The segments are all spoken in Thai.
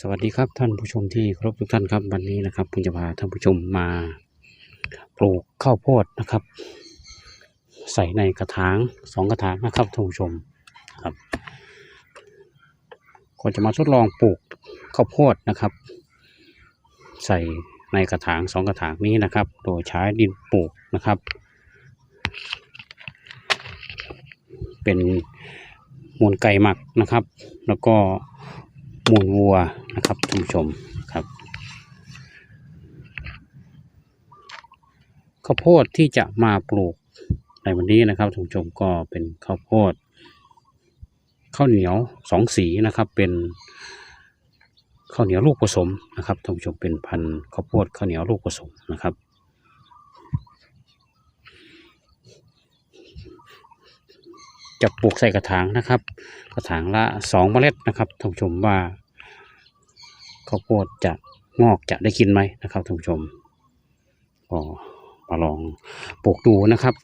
สวัสดีครับท่านผู้ชมที่ครพทุกท่านครับวันนี้นะครับผมจะพาท่านผู้ชมมาปลูกข้าวโพดนะครับ ใส่ในกระถางสองกระถางนะครับท่านผู้ชมครับก็จะมาทดลองปลูกข้าวโพดนะครับ ใส่ในกระถางสองกระถางนี้นะครับ โดยใช้ดินปลูกนะครับ เป็นมูลไก่หมักนะครับ แล้วก็ มูลวัวนะครับท่านผู้ชมครับข้าวโพดที่จะมาปลูกในวันนี้นะครับท่านผู้ชมก็เป็นข้าวโพดข้าวเหนียวสองสีนะครับเป็นข้าวเหนียวลูกผสมนะครับท่านผู้ชมเป็นพันธุ์ข้าวโพดข้าวเหนียวลูกผสมนะครับ จะปลูกใส่กระถางนะครับ กระถางละสองเมล็ดนะครับท่านผู้ชมว่าข้าวโพดจะงอกจะได้กินไหมนะครับท่านผู้ชมก็มาลองปลูกดูนะครับ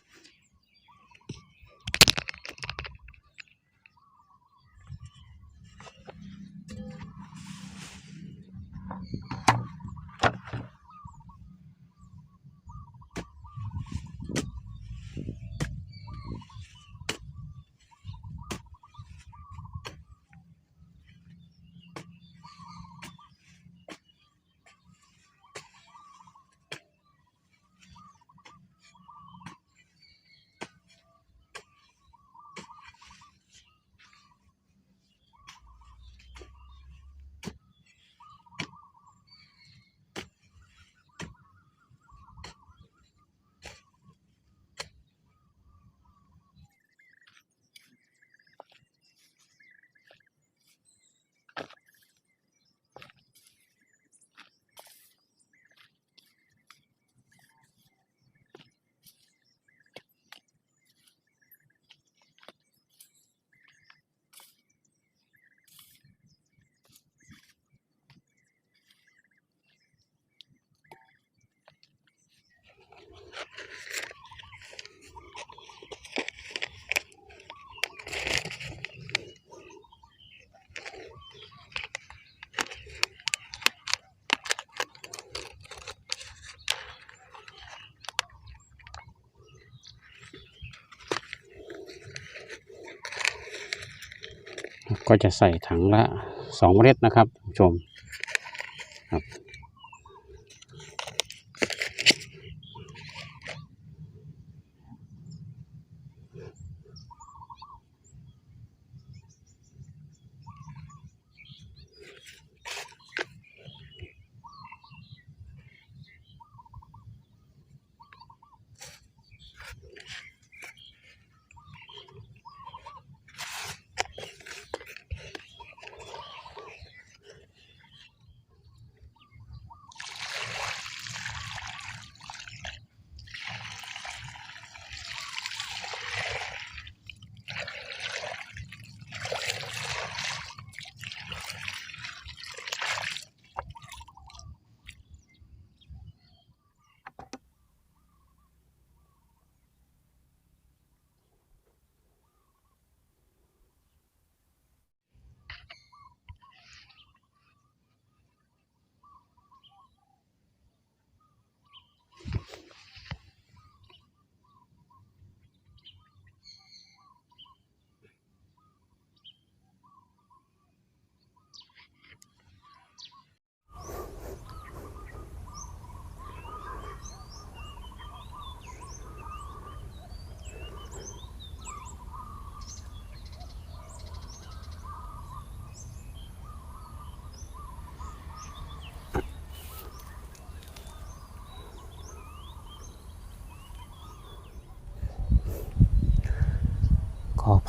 ก็จะใส่ถังละสองเมล็ดนะครับท่านผู้ชม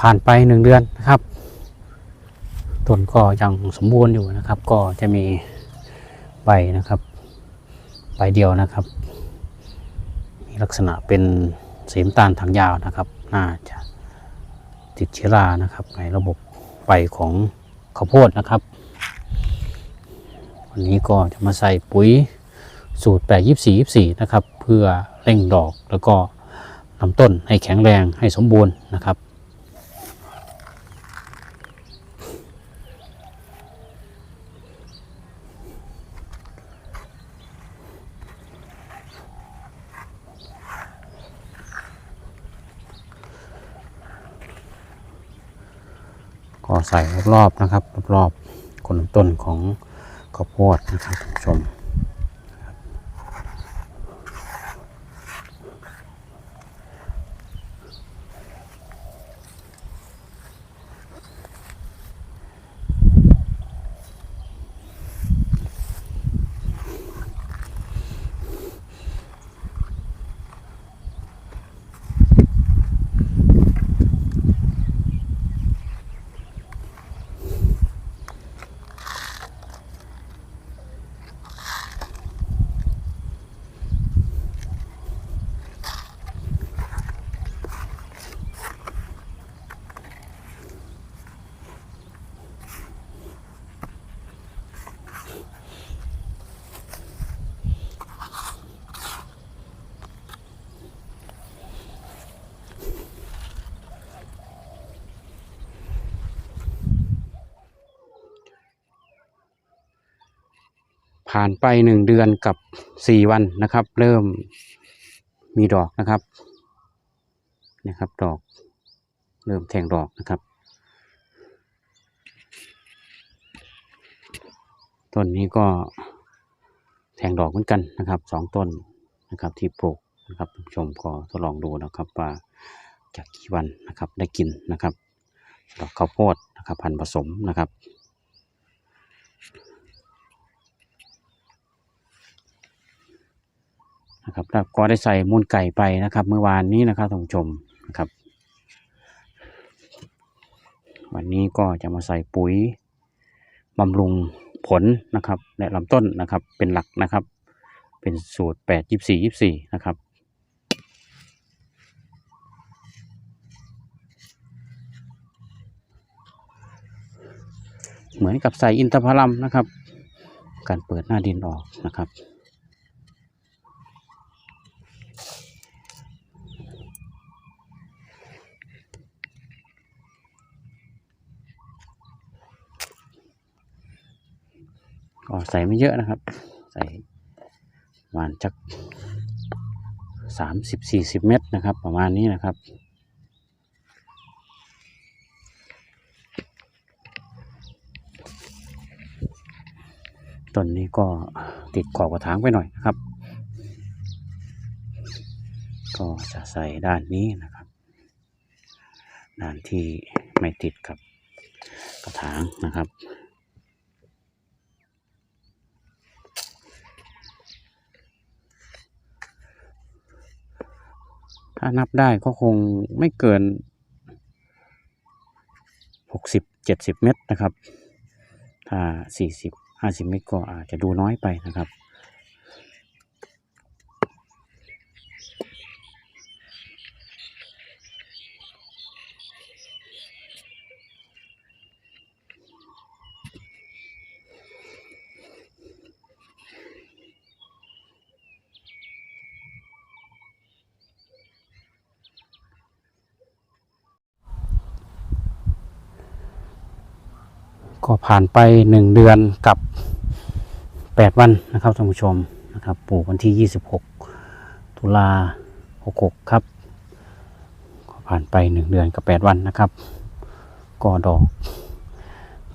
ผ่านไปหนึ่งเดือนนะครับต้นก็ยังสมบูรณ์อยู่นะครับ ก็จะมีใบนะครับใบเดียวนะครับ มีลักษณะเป็นสีน้ำตาลถังยาวนะครับ น่าจะติดเชื้อรานะครับ ในระบบใบของข้าวโพดนะครับ วันนี้ก็จะมาใส่ปุ๋ยสูตร 8 24 24 นะครับ เพื่อเร่งดอกแล้วก็ลำต้นให้แข็งแรงให้สมบูรณ์นะครับ ใส่รอบๆนะครับ รอบๆคนต้นของข้าวโพดนะครับท่านผู้ชม ผ่านไปหนึ่งเดือนกับสี่วันนะครับ เริ่มมีดอกนะครับนะครับ ดอก เริ่มแทงดอกนะครับ ต้นนี้ก็แทงดอกเหมือนกันนะครับสองต้นนะครับที่ปลูกนะครับผู้ชมก็ทดลองดูนะครับว่าจากกี่วันนะครับได้กินนะครับ ดอกข้าวโพดนะครับพันผสมนะครับ นะครับแล้วก็ได้ใส่มูลไก่ไปนะครับเมื่อวานนี้นะครับท่านผู้ชมนะครับ วันนี้ก็จะมาใส่ปุ๋ยบำรุงผลนะครับและลำต้นนะครับเป็นหลักนะครับ เป็นสูตรแปดยี่สี่ยี่สี่นะครับเหมือนกับใส่อินทผลัมนะครับ การเปิดหน้าดินออกนะครับ ก็ใส่ไม่เยอะนะครับ ใส่ประมาณจักสามสิบสี่สิบเม็ดนะครับ ประมาณนี้นะครับต้นนี้ก็ติดขอบกระถางไปหน่อยนะครับ ก็จะใส่ด้านนี้นะครับ ด้านที่ไม่ติดกับกระถางนะครับ ถ้านับได้ก็คงไม่เกินหกสิบเจ็ดสิบเมตรนะครับ ถ้าสี่สิบห้าสิบเมตรก็อาจจะดูน้อยไปนะครับ ก็ผ่านไปหนึ่งเดือนกับแปดวันนะครับท่านผู้ชมนะครับปลูกวันที่ยี่สิบหกตุลาหกหกครับ ก็ผ่านไปหนึ่งเดือนกับแปดวันนะครับ ก็ดอก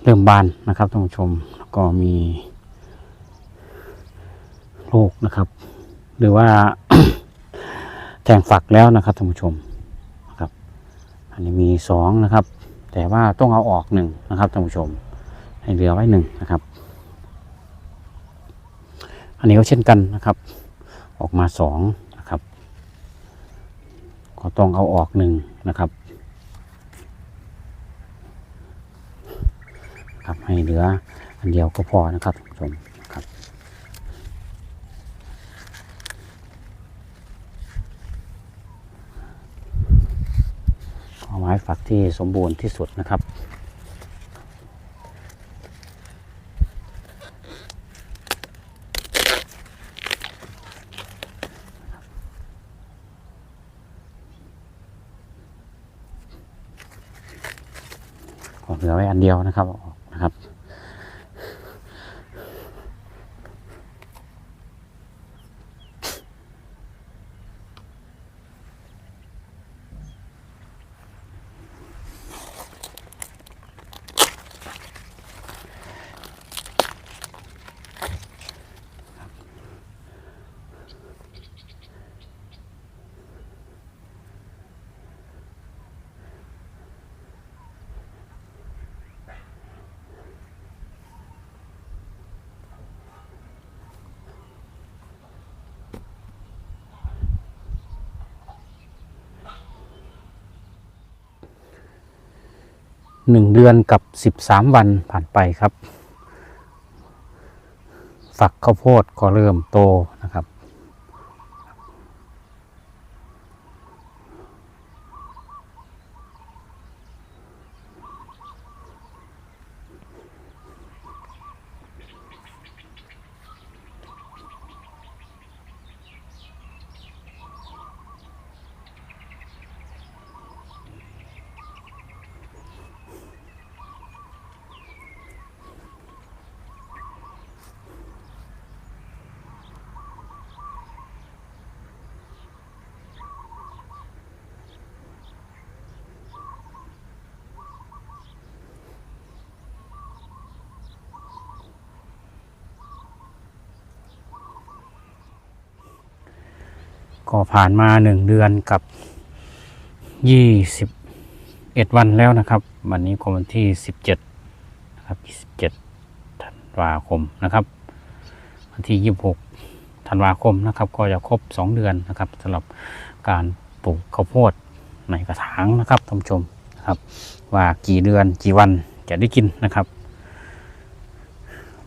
เริ่มบานนะครับท่านผู้ชมก็มีลูกนะครับ หรือว่าแทงฝักแล้วนะครับท่านผู้ชมนะครับ อันนี้มีสองนะครับ แต่ว่าต้องเอาออกหนึ่งนะครับท่านผู้ชม ให้เหลือไว้หนึ่งนะครับ อันนี้ก็เช่นกันนะครับ ออกมาสองนะครับก็ต้องเอาออกหนึ่งนะครับครับให้เหลืออันเดียวก็พอนะครับชมนะครับเอาไม้ฝักที่สมบูรณ์ที่สุดนะครับ ก็ เดียวนะครับออกนะครับ หนึ่งเดือนกับสิบสามวันผ่านไปครับ ฝักข้าวโพดก็เริ่มโตนะครับ ก็ผ่านมาหนึ่งเดือนกับยี่สิบเอ็ดวันแล้วนะครับ วันนี้ก็วันที่สิบเจ็ดนะครับยี่สิบเจ็ดธันวาคมนะครับ วันที่ยี่สิบหกธันวาคมนะครับ ก็จะครบสองเดือนนะครับสำหรับการปลูกข้าวโพดในกระถางนะครับท่านผู้ชมนะครับ ว่ากี่เดือนกี่วันจะได้กินนะครับ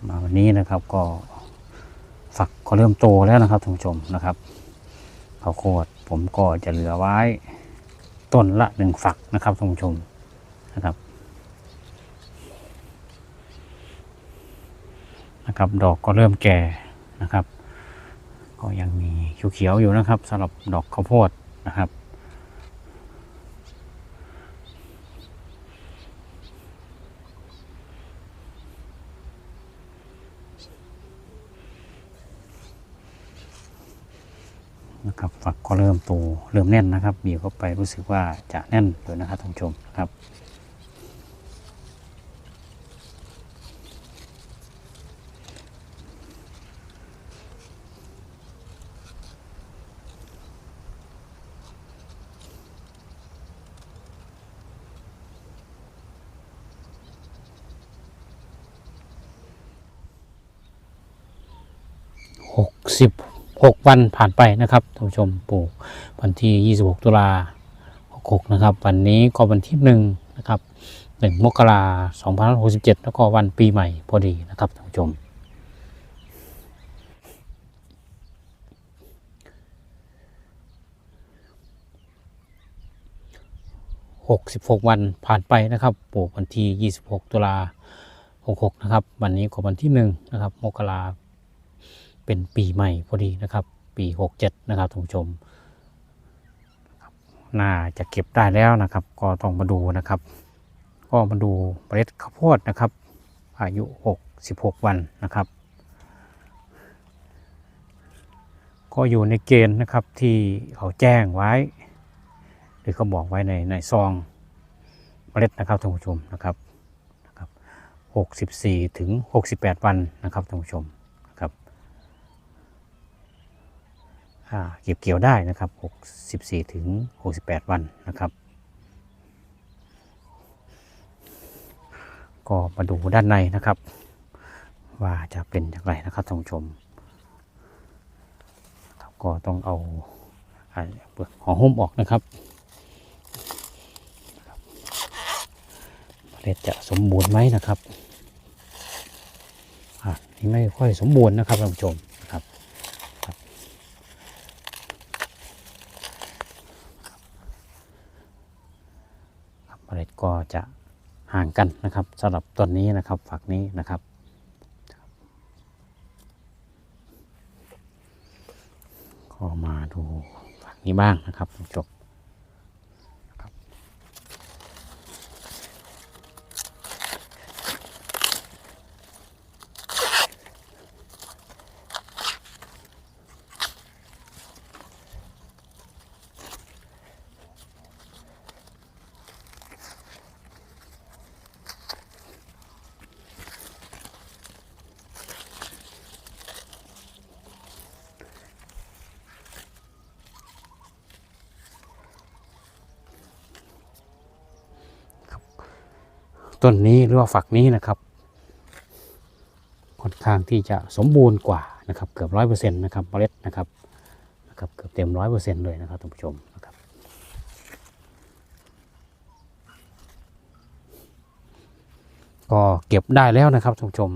มาวันนี้นะครับก็ฝักก็เริ่มโตแล้วนะครับท่านผู้ชมนะครับ ข้าวโพดผมก็จะเหลือไว้ต้นละหนึ่งฝักนะครับท่านผู้ชมนะครับนะครับ ดอกก็เริ่มแก่นะครับ ก็ยังมีเขียวๆอยู่นะครับสำหรับดอกข้าวโพดนะครับ นะครับฝักก็เริ่มโตเริ่มแน่นนะครับบีบเข้าไปรู้สึกว่าจะแน่นเลยนะครับท่านผู้ชมครับหกสิบ หกวันผ่านไปนะครับท่านผู้ชมปลูกวันที่ 26 ตุลาหกนะครับ วันนี้ก็วันที่หนึ่งนะครับหนึ่งมกราสองพันหกสิบเจ็ดแล้วก็วันปีใหม่พอดีนะครับท่านผู้ชมหกสิบหกวันผ่านไปนะครับปลูกวันที่ 26 ตุลา66 นะครับ วันนี้ก็วันที่หนึ่งนะครับ มกรา เป็นปีใหม่พอดีนะครับ ปี67นะครับท่านผู้ชมน่าจะเก็บได้แล้วนะครับ ก็ต้องมาดูนะครับ ก็มาดูเมล็ดข้าวโพดนะครับ อายุ 66 วันนะครับ ก็อยู่ในเกณฑ์นะครับที่เขาแจ้งไว้ หรือเขาบอกไว้ในในซองเมล็ดนะครับท่านผู้ชมนะครับนะครับ 64 ถึง 68 วันนะครับท่านผู้ชมนะครับ อ่า เก็บเกี่ยวได้นะครับ 64 ถึง 68 วันนะครับ ก็มาดูด้านในนะครับ ว่าจะเป็นอย่างไรนะครับท่านผู้ชมก็ต้องเอาอ่าเปลือกห่อหุ้มออกนะครับเมล็ดจะสมบูรณ์ไหมนะครับอ่านี่ไม่ค่อยสมบูรณ์นะครับท่านผู้ชมนะครับ ครับเมล็ดก็ จะห่างกันนะครับสำหรับต้นนี้นะครับฝักนี้นะครับ ก็มาดูฝักนี้บ้างนะครับจบ ต้นนี้หรือว่าฝักนี้นะครับ ค่อนข้างที่จะสมบูรณ์กว่านะครับ เกือบร้อยเปอร์เซ็นต์นะครับเมล็ดนะครับนะครับ เกือบเต็มร้อยเปอร์เซ็นต์เลยนะครับท่านผู้ชมนะครับก็เก็บได้แล้วนะครับท่านผู้ชม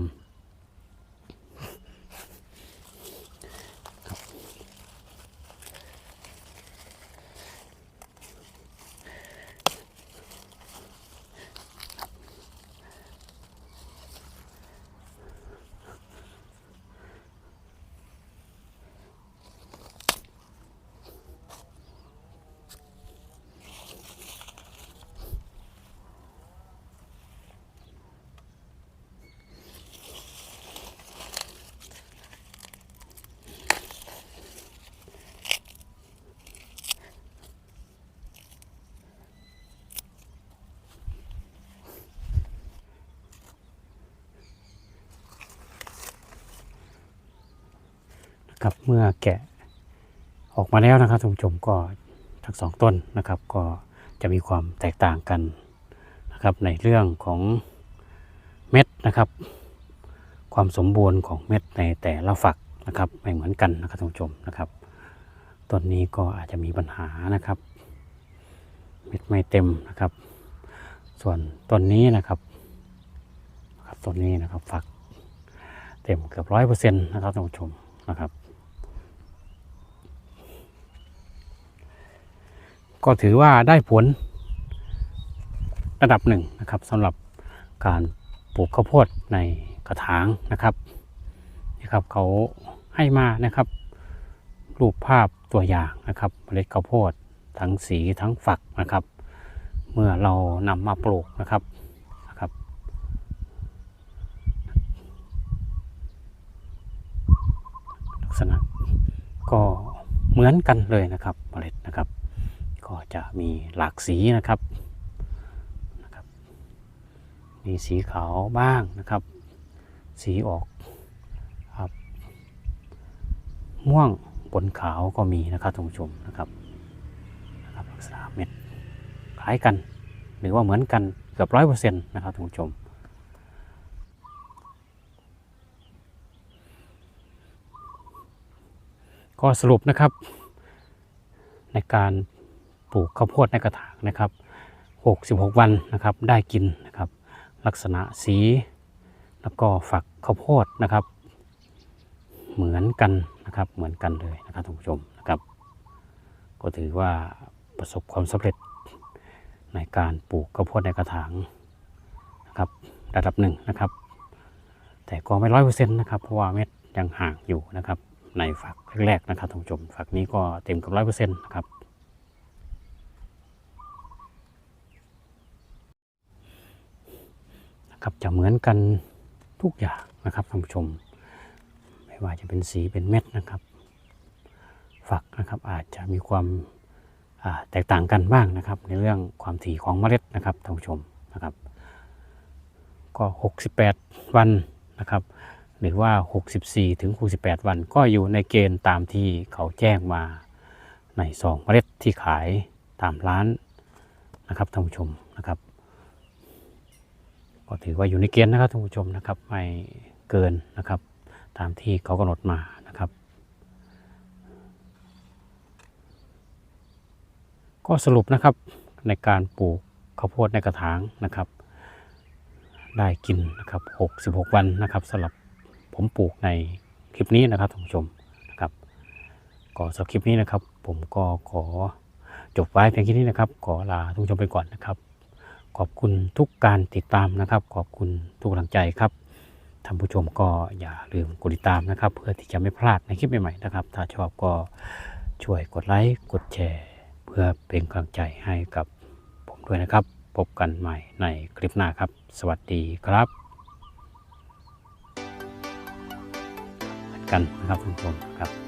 ครับเมื่อแกะออกมาแล้วนะครับท่านผู้ชมก็ทั้งสองต้นนะครับ ก็จะมีความแตกต่างกันนะครับในเรื่องของเม็ดนะครับ ความสมบูรณ์ของเม็ดในแต่ละฝักนะครับไม่เหมือนกันนะครับท่านผู้ชมนะครับต้นนี้ก็อาจจะมีปัญหานะครับ เม็ดไม่เต็มนะครับ ส่วนต้นนี้นะครับครับต้นนี้นะครับฝักเต็มเกือบร้อยเปอร์เซ็นต์นะครับท่านผู้ชมนะครับ ก็ถือว่าได้ผลระดับหนึ่งนะครับสำหรับการปลูกข้าวโพดในกระถางนะครับนี่ครับเขาให้มานะครับ รูปภาพตัวอย่างนะครับเมล็ดข้าวโพดทั้งสีทั้งฝักนะครับ เมื่อเรานำมาปลูกนะครับนะครับ ลักษณะก็เหมือนกันเลยนะครับเมล็ดนะครับ ก็จะมีหลากสีนะครับนะครับ มีสีขาวบ้างนะครับ สีออกครับม่วงบนขาวก็มีนะครับท่านผู้ชมนะครับนะครับลักษณะเม็ดคล้ายกัน หรือว่าเหมือนกันเกือบร้อยเปอร์เซ็นต์นะครับท่านผู้ชมก็สรุปนะครับ ในการ ปลูกข้าวโพดในกระถางนะครับ 66 วันนะครับได้กินนะครับ ลักษณะสี แล้วก็ฝักข้าวโพดนะครับ เหมือนกันนะครับเหมือนกันเลยนะครับท่านผู้ชมนะครับ ก็ถือว่าประสบความสำเร็จในการปลูกข้าวโพดในกระถางนะครับระดับหนึ่งนะครับ แต่ก็ไม่ร้อยเปอร์เซ็นต์นะครับเพราะว่าเม็ดยังห่างอยู่นะครับในฝักแรกๆนะครับท่านผู้ชมฝักนี้ก็เต็มกับร้อยเปอร์เซ็นต์นะครับ นะครับจะเหมือนกันทุกอย่างนะครับท่านผู้ชม ไม่ว่าจะเป็นสีเป็นเม็ดนะครับ ฝักนะครับอาจจะมีความาแตกต่างกันบ้างนะครับ ในเรื่องความถี่ของเมล็ดนะครับท่านผู้ชมนะครับ ก็ 68 วันนะครับ หรือว่า 64ถึง68 วัน ก็อยู่ในเกณฑ์ตามที่เขาแจ้งมาในซองเมล็ดที่ขายตามร้านนะครับท่านผู้ชมนะครับ ก็ถือว่าอยู่ในเกณฑ์นะครับท่านผู้ชมนะครับไม่เกินนะครับ ตามที่เขากำหนดมานะครับ ก็สรุปนะครับในการปลูกข้าวโพดในกระถางนะครับ ได้กินนะครับ 66 วันนะครับสำหรับผมปลูกในคลิปนี้นะครับท่านผู้ชมนะครับก็สำหรับคลิปนี้นะครับ ผมก็ขอจบไว้เพียงแค่นี้นะครับ ขอลาทุกผู้ชมไปก่อนนะครับ ขอบคุณทุกการติดตามนะครับ ขอบคุณทุกกำลังใจครับท่านผู้ชมก็อย่าลืมกดติดตามนะครับ เพื่อที่จะไม่พลาดในคลิปใหม่ๆนะครับ ถ้าชอบก็ช่วยกดไลค์กดแชร์ เพื่อเป็นกำลังใจให้กับผมด้วยนะครับ พบกันใหม่ในคลิปหน้าครับ สวัสดีครับกันนะครับท่านผู้ชมครับ